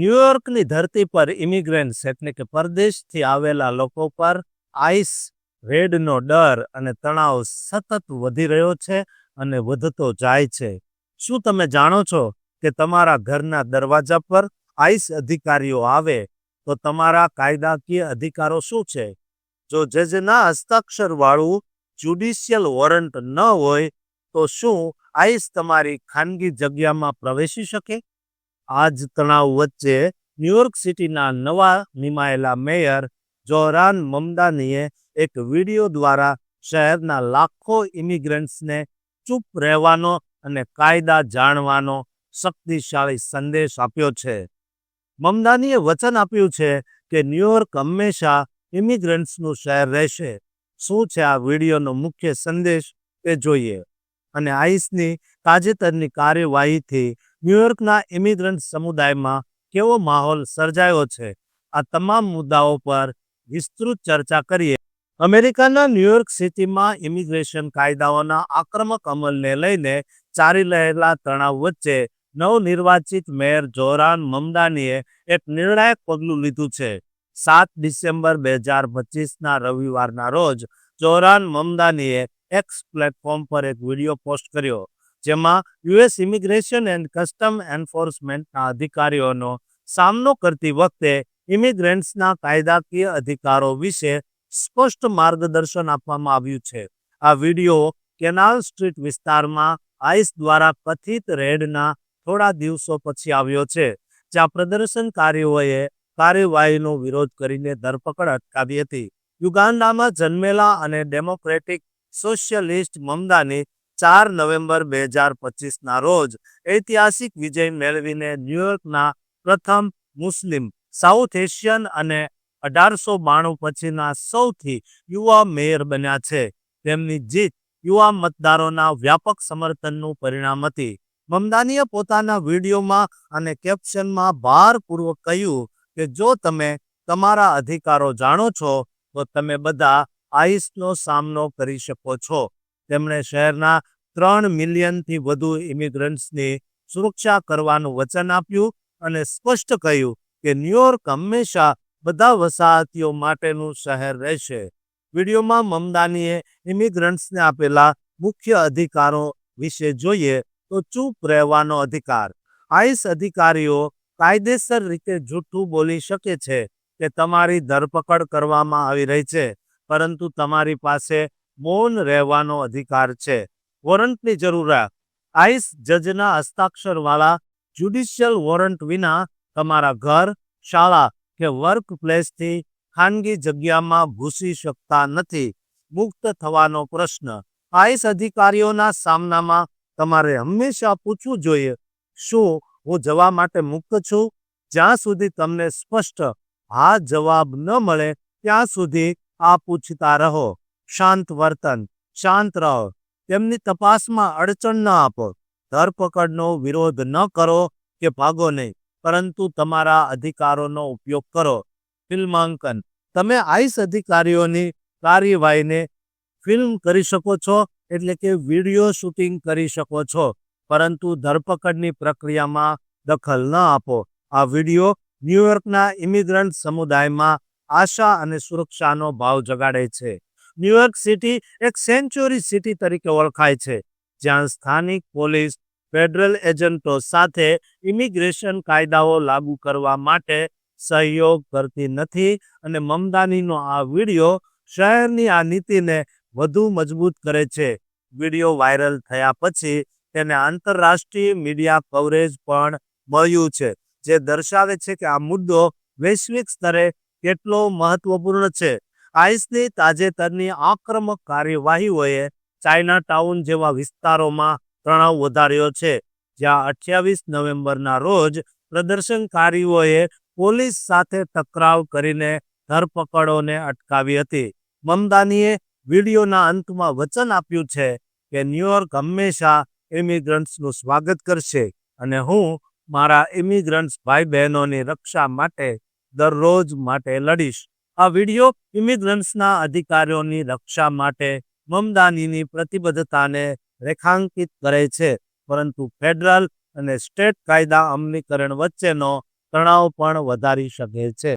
ન્યુયોર્કની ધરતી પર ઇમિગ્રન્ટ્સ એટલે કે પરદેશથી આવેલા લોકો પર આઈસ, રેડનો ડર અને તણાવ સતત વધી રહ્યો છે અને વધતો જાય છે. શું તમે જાણો છો કે તમારા ઘરના દરવાજા પર આઈસ અધિકારીઓ આવે તો તમારા કાયદાકીય અધિકારો શું છે? જો જજના હસ્તાક્ષરવાળું જ્યુડિશિયલ વોરંટ ન હોય તો શું આઈસ તમારી ખાનગી જગ્યામાં પ્રવેશી શકે? આ જ તણાવ વચ્ચે ન્યુયોર્ક સિટીના નવા નિમાયેલા મેયર જોહરાન મમદાનીએ એક વીડિયો દ્વારા શહેરના લાખો ઇમિગ્રન્ટ્સને ચૂપ રહેવાનો અને કાયદા જાણવાનો શક્તિશાળી સંદેશ આપ્યો છે. મમદાનીએ વચન આપ્યું છે કે ન્યુયોર્ક હંમેશા ઇમિગ્રન્ટ્સનું શહેર રહેશે. શું છે આ વિડીયોનો મુખ્ય સંદેશ તે જોઈએ. અને આઈસની તાજેતરની કાર્યવાહીથી ન્યુયોર્કના ઇમિગ્રન્ટ સમુદાયમાં કેવો માહોલ સર્જાયો છે? આ તમામ મુદ્દાઓ પર વિસ્તૃત ચર્ચા કરીએ. અમેરિકાના ન્યુયોર્ક સિટીમાં ઇમિગ્રેશન કાયદાઓના આક્રમક અમલને લઈને ચાલી રહેલા તણાવ વચ્ચે નવનિર્વાચિત મેયર જોરાન મમદાનીએ એક નિર્ણાયક પગલું લીધું છે. સાત ડિસેમ્બર બે હજાર પચીસના રવિવારના રોજ જોરાન મમદાનીએ એક્સ પ્લેટફોર્મ પર એક વીડિયો પોસ્ટ કર્યો. જેમાં યુએસ ઇમિગ્રેશન એન્ડ કસ્ટમ એન્ફોર્સમેન્ટના અધિકારીઓનો સામનો કરતી વખતે ઇમિગ્રન્ટ્સના કાયદાકીય અધિકારો વિશે સ્પષ્ટ માર્ગદર્શન આપવામાં આવ્યું છે. આ વીડિયો કેનાલ સ્ટ્રીટ વિસ્તારમાં આઈસ દ્વારા કથિત રેડના થોડા દિવસો પછી આવ્યો છે, જ્યાં પ્રદર્શનકારીઓએ કાર્યવાહીનો વિરોધ કરીને ધરપકડ અટકાવી હતી. યુગાન્ડામાં જન્મેલા અને ડેમોક્રેટિક સોશિયલિસ્ટ મમદાની ચાર નવેમ્બર બે હજાર પચીસના રોજ ઐતિહાસિક વિજય મેળવીને ન્યુયોર્કના પ્રથમ મુસ્લિમ, સાઉથ એશિયન અને અઢારસો બાણું પછીના સૌથી યુવા મેયર બન્યા છે. તેમની જીત યુવા મતદારોના વ્યાપક સમર્થનનું પરિણામ હતી. મમદાનીએ પોતાના વિડીયોમાં અને કેપ્શનમાં ભારપૂર્વક કહ્યું કે, જો તમે તમારા અધિકારો જાણો છો, તો તમે બધા આઈસનો સામનો કરી શકો છો. તેમણે શહેરના ત્રણ મિલિયનથી વધુ ઇમિગ્રન્ટ્સની સુરક્ષા કરવાનું વચન આપ્યું અને સ્પષ્ટ કહ્યું કે ન્યુયોર્ક હંમેશા બધા વસાહતીઓ માટેનું શહેર રહેશે. વિડીયોમાં મમદાનીએ ઇમિગ્રન્ટ્સને આપેલા મુખ્ય અધિકારો વિશે જોઈએ તો ચૂપ રહેવાનો અધિકાર. આઈસ અધિકારીઓ કાયદેસર રીતે જૂઠું બોલી શકે છે કે તમારી ધરપકડ કરવામાં આવી રહી છે, પરંતુ તમારી પાસે મૌન રહેવાનો અધિકાર છે. વોરંટની જરૂરિયાત આઈસ જજના હસ્તાક્ષરવાળા જ્યુડિશિયલ વોરંટ વિના તમારા ઘર, શાળા કે વર્ક પ્લેસથી ખાનગી જગ્યામાં ઘૂસી શકતા નથી. મુક્ત થવાનો પ્રશ્ન. આઈસ અધિકારીઓના સામનામાં તમારે હંમેશા પૂછવું જોઈએ, શું હું જવા માટે મુક્ત છું? જ્યાં સુધી તમને સ્પષ્ટ હા જવાબ ન મળે, ત્યાં સુધી આ પૂછતા રહો. શાંત વર્તન, શાંત રહો. તેમની તપાસમાં અડચણ ન આપો. ધરપકડનો વિરોધ ન કરો કે ભાગો નહીં, પરંતુ તમારા અધિકારોનો ઉપયોગ કરો. ફિલ્માંકન. તમે આઈસ અધિકારીઓની કાર્યવાહીને ફિલ્મ કરી શકો છો, એટલે કે વીડિયો શૂટિંગ કરી શકો છો, પરંતુ ધરપકડની પ્રક્રિયામાં દખલ ન આપો. આ વીડિયો ન્યુયોર્કના ઇમિગ્રન્ટ સમુદાયમાં આશા અને સુરક્ષાનો ભાવ જગાડે છે. ન્યુયોર્ક સિટી એક સેન્ચુરી સિટી તરીકે ઓળખાય છે, જ્યાં સ્થાનિક પોલીસ, ફેડરલ એજન્ટો સાથે ઇમિગ્રેશન કાયદાઓ લાગુ કરવા માટે સહયોગ કરતી નથી અને મમદાનીનો આ વીડિયો શહેરની આ નીતિને વધુ મજબૂત કરે છે. વીડિયો વાયરલ થયા પછી તેને આંતરરાષ્ટ્રીય મીડિયા કવરેજ પણ મળ્યું છે, જે દર્શાવે છે કે આ મુદ્દો વૈશ્વિક સ્તરે કેટલો મહત્વપૂર્ણ છે. આઈસની તાજેતરની આક્રમક કાર્યવાહીઓએ ચાઇના ટાઉન જેવા વિસ્તારોમાં તણાવ વધાર્યો છે, જ્યાં અઠ્યાવીસ નવેમ્બરના રોજ પ્રદર્શનકારીઓએ પોલીસ સાથે ટકરાવ કરીને ધરપકડોને અટકાવી હતી. મમદાનીએ વિડીયોના અંતમાં વચન આપ્યું છે કે ન્યુયોર્ક હંમેશા ઇમિગ્રન્ટ્સનું સ્વાગત કરશે અને હું મારા ઇમિગ્રન્ટ્સ ભાઈ બહેનોની રક્ષા માટે દરરોજ માટે લડીશ. આ વીડિયો ઇમિગ્રન્ટ્સના અધિકારીઓની રક્ષા માટે મમદાનીની પ્રતિબદ્ધતાને રેખાંકિત કરે છે. પરંતુ ફેડરલ અને સ્ટેટ કાયદા અમલીકરણ વચ્ચેનો તણાવ પણ વધારી શકે છે.